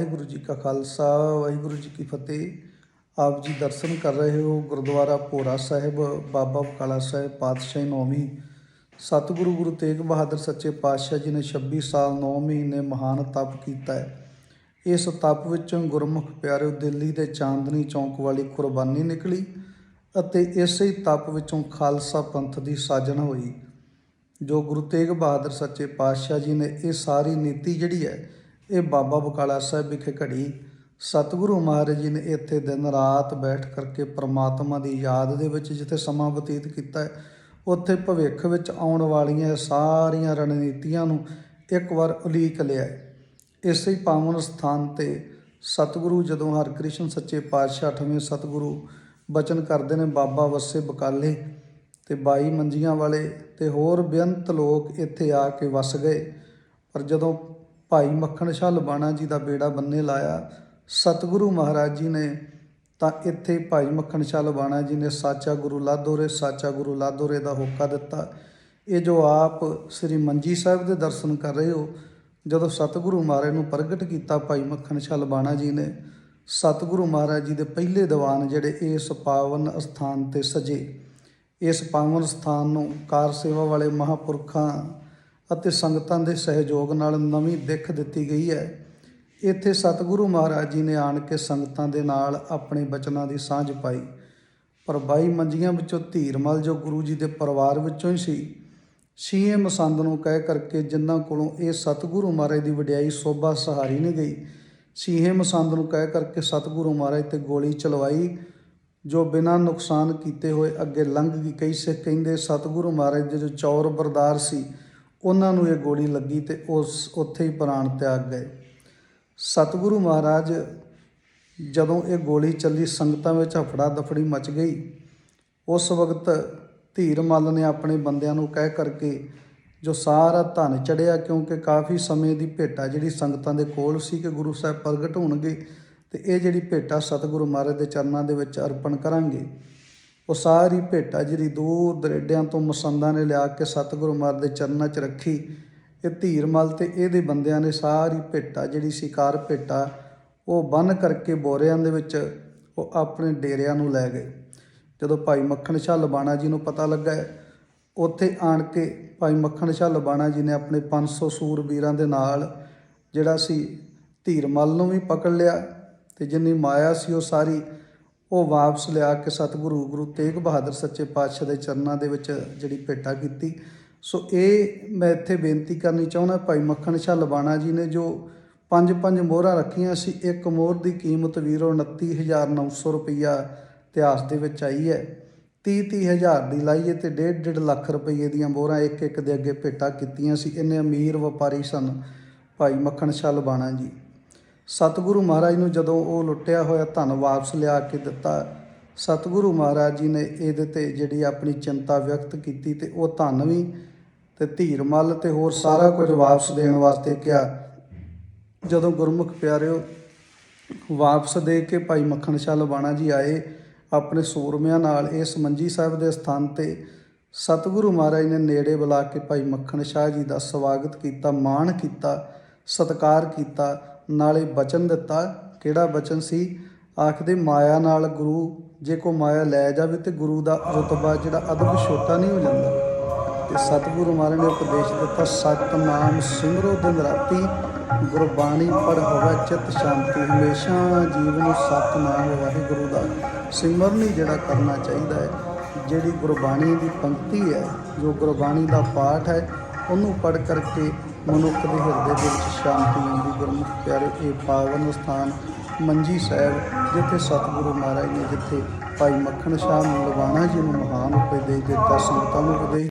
ਵਾਹਿਗੁਰੂ ਜੀ ਕਾ ਖਾਲਸਾ, ਵਾਹਿਗੁਰੂ ਜੀ ਕੀ ਫਤਿਹ। ਆਪ ਜੀ ਦਰਸ਼ਨ ਕਰ ਰਹੇ ਹੋ ਗੁਰਦੁਆਰਾ ਭੋਰਾ ਸਾਹਿਬ, ਬਾਬਾ ਬਕਾਲਾ ਸਾਹਿਬ ਪਾਤਸ਼ਾਹੀ ਨੌਵੀਂ। ਸਤਿਗੁਰੂ ਗੁਰੂ ਤੇਗ ਬਹਾਦਰ ਸੱਚੇ ਪਾਤਸ਼ਾਹ ਜੀ ਨੇ 26 ਸਾਲ 9 ਮਹੀਨੇ ਮਹਾਨ ਤਪ ਕੀਤਾ ਹੈ। ਇਸ ਤਪ ਵਿੱਚੋਂ ਗੁਰਮੁਖ ਪਿਆਰਿਓ ਦਿੱਲੀ ਦੇ ਚਾਂਦਨੀ ਚੌਂਕ ਵਾਲੀ ਕੁਰਬਾਨੀ ਨਿਕਲੀ ਅਤੇ ਇਸੇ ਹੀ ਤਪ ਵਿੱਚੋਂ ਖਾਲਸਾ ਪੰਥ ਦੀ ਸਾਜਣਾ ਹੋਈ। ਜੋ ਗੁਰੂ ਤੇਗ ਬਹਾਦਰ ਸੱਚੇ ਪਾਤਸ਼ਾਹ ਜੀ ਨੇ, ਇਹ ਸਾਰੀ ਨੀਤੀ ਜਿਹੜੀ ਹੈ ਇਹ ਬਾਬਾ ਬਕਾਲਾ ਸਾਹਿਬ ਵਿਖੇ ਘੜੀ ਸਤਿਗੁਰੂ ਮਹਾਰਾਜ ਜੀ ਨੇ ਇੱਥੇ ਦਿਨ ਰਾਤ ਬੈਠ ਕਰਕੇ ਪ੍ਰਮਾਤਮਾ ਦੀ ਯਾਦ ਦੇ ਵਿੱਚ ਜਿੱਥੇ ਸਮਾਂ ਬਤੀਤ ਕੀਤਾ ਹੈ, ਉੱਥੇ ਭਵਿੱਖ ਵਿੱਚ ਆਉਣ ਵਾਲੀਆਂ ਸਾਰੀਆਂ ਰਣਨੀਤੀਆਂ ਨੂੰ ਇੱਕ ਵਾਰ ਉਲੀਕ ਲਿਆ ਹੈ। ਇਸੇ ਹੀ ਪਾਵਨ ਸਥਾਨ ਤੇ ਸਤਿਗੁਰੂ ਜਦੋਂ ਹਰਿਕ੍ਰਿਸ਼ਨ ਸੱਚੇ ਪਾਤਸ਼ਾਹ ਅਠਵੇਂ ਸਤਿਗੁਰੂ ਬਚਨ ਕਰਦੇ ਨੇ ਬਾਬਾ ਵਸੇ ਬਕਾਲੇ ਤੇ 22 ਮੰਜੀਆਂ ਵਾਲੇ ਤੇ ਹੋਰ ਬੇਅੰਤ ਲੋਕ ਇੱਥੇ ਆ ਕੇ ਵਸ ਗਏ ਪਰ ਜਦੋਂ ਭਾਈ ਮੱਖਣ ਸ਼ਾਹ ਲਬਾਣਾ ਜੀ ਦਾ ਬੇੜਾ ਬੰਨੇ ਲਾਇਆ। ਸਤਿਗੁਰੂ ਮਹਾਰਾਜ ਜੀ ਨੇ ਤਾਂ ਇੱਥੇ ਭਾਈ ਮੱਖਣ ਸ਼ਾਹ ਲਬਾਣਾ ਜੀ ਨੇ ਸਾਚਾ ਗੁਰੂ ਲਾਦੋਰੇ, ਸਾਚਾ ਗੁਰੂ ਲਾਦੋਰੇ ਦਾ ਹੋਕਾ ਦਿੱਤਾ। ਇਹ ਜੋ ਆਪ ਸ੍ਰੀ ਮੰਜੀ ਸਾਹਿਬ ਦੇ ਦਰਸ਼ਨ ਕਰ ਰਹੇ ਹੋ, ਜਦੋਂ ਸਤਿਗੁਰੂ ਮਹਾਰਾਜ ਨੂੰ ਪ੍ਰਗਟ ਕੀਤਾ ਭਾਈ ਮੱਖਣ ਸ਼ਾਹ ਲਬਾਣਾ ਜੀ ਨੇ, ਸਤਿਗੁਰੂ ਮਹਾਰਾਜ ਜੀ ਦੇ ਪਹਿਲੇ ਦੀਵਾਨ ਜਿਹੜੇ ਇਸ ਪਾਵਨ ਸਥਾਨ ਤੇ ਸਜੇ। ਇਸ ਪਾਵਨ ਸਥਾਨ ਨੂੰ ਕਾਰ ਸੇਵਾ ਵਾਲੇ ਮਹਾਪੁਰਖਾਂ ਅਤੇ ਸੰਗਤਾਂ ਦੇ ਸਹਿਯੋਗ ਨਾਲ ਨਵੀਂ ਦਿੱਖ ਦਿੱਤੀ ਗਈ ਹੈ। ਇੱਥੇ ਸਤਿਗੁਰੂ ਮਹਾਰਾਜ ਜੀ ਨੇ ਆਣ ਕੇ ਸੰਗਤਾਂ ਦੇ ਨਾਲ ਆਪਣੇ ਬਚਨਾਂ ਦੀ ਸਾਂਝ ਪਾਈ। ਪਰ ਬਾਈ ਮੰਜੀਆਂ ਵਿੱਚੋਂ ਧੀਰਮਲ ਜੋ ਗੁਰੂ ਜੀ ਦੇ ਪਰਿਵਾਰ ਵਿੱਚੋਂ ਹੀ ਸੀ ਛੀਏ ਮਸੰਦ ਨੂੰ ਕਹਿ ਕਰਕੇ ਜਿਨ੍ਹਾਂ ਕੋਲੋਂ ਇਹ ਸਤਿਗੁਰੂ ਮਹਾਰਾਜ ਦੀ ਵਡਿਆਈ ਸੋਭਾ ਸਹਾਰੀ ਨਹੀਂ ਗਈ ਸੀਹੇ ਮਸੰਦ ਨੂੰ ਕਹਿ ਕਰਕੇ ਸਤਿਗੁਰੂ ਮਹਾਰਾਜ ਤੇ ਗੋਲੀ ਚਲਵਾਈ, ਜੋ ਬਿਨਾਂ ਨੁਕਸਾਨ ਕੀਤੇ ਹੋਏ ਅੱਗੇ ਲੰਘ ਗਈ। ਕਈ ਸਿੱਖ ਕਹਿੰਦੇ ਸਤਿਗੁਰੂ ਮਹਾਰਾਜ ਦੇ ਜੋ ਚੌਰ ਬਰਦਾਰ ਸੀ ਉਹਨਾਂ ਨੂੰ ਇਹ ਗੋਲੀ ਲੱਗੀ ਤੇ ਉਸ ਉੱਥੇ ਹੀ ਪ੍ਰਾਣ ਤਿਆਗ ਗਏ। ਸਤਿਗੁਰੂ ਮਹਾਰਾਜ, ਜਦੋਂ ਇਹ ਗੋਲੀ ਚੱਲੀ, ਸੰਗਤਾਂ ਵਿੱਚ ਹਫੜਾ ਦਫੜੀ ਮਚ ਗਈ। ਉਸ ਵਕਤ ਧੀਰ ਮੱਲ ਨੇ ਆਪਣੇ ਬੰਦਿਆਂ ਨੂੰ ਕਹਿ ਕਰਕੇ, ਜੋ ਸਾਰਾ ਧਨ ਚੜਿਆ, ਕਿਉਂਕਿ ਕਾਫੀ ਸਮੇਂ ਦੀ ਭੇਟਾ ਜਿਹੜੀ ਸੰਗਤਾਂ ਦੇ ਕੋਲ ਸੀ ਕਿ ਗੁਰੂ ਸਾਹਿਬ ਪ੍ਰਗਟ ਹੋਣਗੇ, ਤੇ ਇਹ ਜਿਹੜੀ ਭੇਟਾ ਸਤਿਗੁਰੂ ਮਹਾਰਾਜ ਦੇ ਚਰਨਾਂ ਦੇ ਵਿੱਚ ਅਰਪਣ ਕਰਾਂਗੇ। ਉਹ ਸਾਰੀ ਭੇਟਾ ਜਿਹੜੀ ਦੂਰ ਦਰੇਡਿਆਂ ਤੋਂ ਮਸੰਦਾਂ ਨੇ ਲਿਆ ਕੇ ਸਤਿਗੁਰੂ ਮਹਾਰਾਜ ਦੇ ਚਰਨਾਂ 'ਚ ਰੱਖੀ, ਇਹ ਧੀਰਮਲ ਤੇ ਇਹਦੇ ਬੰਦਿਆਂ ਨੇ ਸਾਰੀ ਭੇਟਾ ਜਿਹੜੀ ਸ਼ਿਕਾਰ ਭੇਟਾ, ਉਹ ਬੰਨ ਕਰਕੇ ਬੋਰਿਆਂ ਦੇ ਵਿੱਚ ਉਹ ਆਪਣੇ ਡੇਰਿਆਂ ਨੂੰ ਲੈ ਗਏ। ਜਦੋਂ ਭਾਈ ਮੱਖਣ ਸ਼ਾਹ ਲਬਾਣਾ ਜੀ ਨੂੰ ਪਤਾ ਲੱਗਾ, ਉੱਥੇ ਆਣ ਕੇ ਭਾਈ ਮੱਖਣ ਸ਼ਾਹ ਲਬਾਣਾ ਜੀ ਨੇ ਆਪਣੇ 500 ਸੂਰਬੀਰਾਂ ਦੇ ਨਾਲ ਜਿਹੜਾ ਸੀ ਧੀਰਮਲ ਨੂੰ ਵੀ ਪਕੜ ਲਿਆ ਤੇ ਜਿੰਨੀ ਮਾਇਆ ਸੀ ਉਹ ਸਾਰੀ ਉਹ ਵਾਪਸ ਲਿਆ ਕੇ ਸਤਿਗੁਰੂ, ਗੁਰੂ ਤੇਗ ਬਹਾਦਰ ਸੱਚੇ ਪਾਤਸ਼ਾਹ ਦੇ ਚਰਨਾਂ ਦੇ ਵਿੱਚ ਜਿਹੜੀ ਭੇਟਾ ਕੀਤੀ। ਸੋ ਇਹ ਮੈਂ ਇੱਥੇ ਬੇਨਤੀ ਕਰਨੀ ਚਾਹੁੰਦਾ, ਭਾਈ ਮੱਖਣ ਸ਼ਾਹ ਲਬਾਣਾ ਜੀ ਨੇ ਜੋ ਪੰਜ ਪੰਜ ਮੋਹਰਾਂ ਰੱਖੀਆਂ ਸੀ, ਇੱਕ ਮੋਹਰ ਦੀ ਕੀਮਤ ਵੀਰੋ 29900 ਰੁਪਈਆ ਇਤਿਹਾਸ ਦੇ ਵਿੱਚ ਆਈ ਹੈ। 30 30 ਹਜ਼ਾਰ ਦੀ ਲਾਈਏ ਤੇ 1.5 1.5 ਲੱਖ ਰੁਪਏ ਦੀਆਂ ਮੋਹਰਾਂ ਇੱਕ ਇੱਕ ਦੇ ਅੱਗੇ ਭੇਟਾ ਕੀਤੀਆਂ ਸੀ। ਇੰਨੇ ਅਮੀਰ ਵਪਾਰੀ ਸਨ ਭਾਈ ਮੱਖਣ ਸ਼ਾਹ ਲਬਾਣਾ ਜੀ। ਸਤਿਗੁਰੂ ਮਹਾਰਾਜ ਨੂੰ ਜਦੋਂ ਉਹ ਲੁੱਟਿਆ ਹੋਇਆ ਧਨ ਵਾਪਸ ਲਿਆ ਕੇ ਦਿੱਤਾ, ਸਤਿਗੁਰੂ ਮਹਾਰਾਜ ਜੀ ਨੇ ਇਹਦੇ ਤੇ ਜਿਹੜੀ ਆਪਣੀ ਚਿੰਤਾ ਵਿਅਕਤ ਕੀਤੀ ਤੇ ਉਹ ਧਨ ਵੀ ਤੇ ਧੀਰਮਲ ਤੇ ਹੋਰ ਸਾਰਾ ਕੁਝ ਵਾਪਸ ਦੇਣ ਵਾਸਤੇ ਕਿਹਾ। ਜਦੋਂ ਗੁਰਮੁਖ ਪਿਆਰਿਓ, ਵਾਪਸ ਦੇ ਕੇ ਭਾਈ ਮੱਖਣ ਸ਼ਾਹ ਲਬਾਣਾ ਜੀ ਆਏ, ਆਪਣੇ ਸੂਰਮਿਆਂ ਨਾਲ ਇਸ ਮੰਜੀ ਸਾਹਿਬ ਦੇ ਸਥਾਨ ਤੇ ਸਤਿਗੁਰੂ ਮਹਾਰਾਜ ਨੇ ਨੇੜੇ ਬੁਲਾ ਕੇ ਭਾਈ ਮੱਖਣ ਸ਼ਾਹ ਜੀ ਦਾ ਸਵਾਗਤ ਕੀਤਾ, ਮਾਣ ਕੀਤਾ, ਸਤਿਕਾਰ ਕੀਤਾ ਨਾਲੇ ਬਚਨ ਦਿੱਤਾ। ਕਿਹੜਾ ਬਚਨ ਸੀ? ਆਖਦੇ, ਮਾਇਆ ਨਾਲ ਗੁਰੂ, ਜੇ ਕੋ ਮਾਇਆ ਲੈ ਜਾਵੇ ਤੇ ਗੁਰੂ ਦਾ ਰਤਬਾ ਜਿਹੜਾ ਅਦਬ ਛੋਟਾ ਨਹੀਂ ਹੋ ਜਾਂਦਾ। ਤੇ ਸਤਿਗੁਰੂ ਮਹਾਰਾਜ ਨੇ ਉਪਦੇਸ਼ ਦਿੱਤਾ, ਸਤਨਾਮ ਸਿਮਰੋ ਦਿਨ ਰਾਤੀ, ਗੁਰਬਾਣੀ ਪੜ ਹੋਵੇ ਚਿਤ ਸ਼ਾਂਤੀ। ਹਮੇਸ਼ਾ ਜੀਵ ਨੂੰ ਸਤਨਾਮ ਵਾਹਿਗੁਰੂ ਦਾ ਸਿਮਰਨ ਹੀ ਜਿਹੜਾ ਕਰਨਾ ਚਾਹੀਦਾ ਹੈ। ਜਿਹੜੀ ਗੁਰਬਾਣੀ ਦੀ ਪੰਕਤੀ ਹੈ, ਜੋ ਗੁਰਬਾਣੀ ਦਾ ਪਾਠ ਹੈ, ਉਹਨੂੰ ਪੜ ਕਰਕੇ ਮਨੁੱਖ ਦੇ ਹਿਰਦੇ ਦੇ ਵਿੱਚ ਸ਼ਾਂਤੀ ਆਉਂਦੀ, ਗੁਰਮੁਖ ਪਿਆਰੇ, ਇਹ ਪਾਵਨ ਸਥਾਨ ਮੰਜੀ ਸਾਹਿਬ, ਜਿੱਥੇ ਸਤਿਗੁਰੂ ਮਹਾਰਾਜ ਨੇ ਜਿੱਥੇ ਭਾਈ ਮੱਖਣ ਸ਼ਾਹ ਨੂੰ ਲਵਾਣਾ ਜੀ ਨੂੰ ਮਹਾਨ ਉਪਦੇਸ਼ ਦਿੱਤਾ, ਸੰਗਤਾਂ ਨੂੰ ਉਪਦੇਸ਼